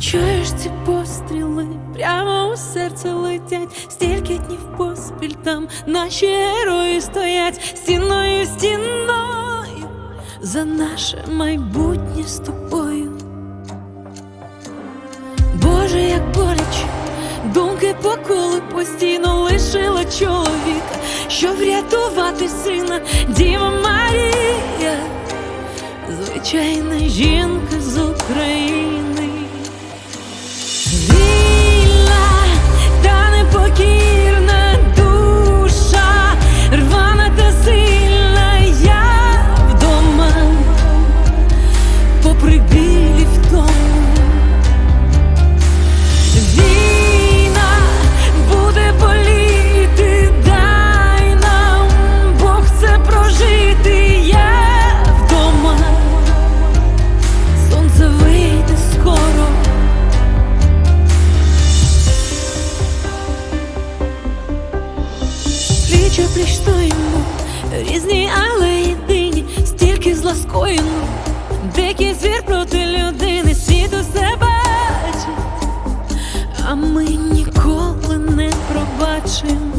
чуєш ці постріли, прямо у серце летять, стільки днів поспіль там наші герої стоять. Стіною, стіною. За наше майбутнє з тобою. Боже, як боляче, думки по колу постійно лишила чоловіка, щоб врятувати сина, Діва Марія, звичайна жінка з України. Попри білі. Війна буде боліти, дай Бог це прожити, я вдома, сонце вийде скоро. Пліч пліч різні, але єдині, стільки зла скоєно, дикий звір проти людини, світ усе бачить, а ми ніколи не пробачимо.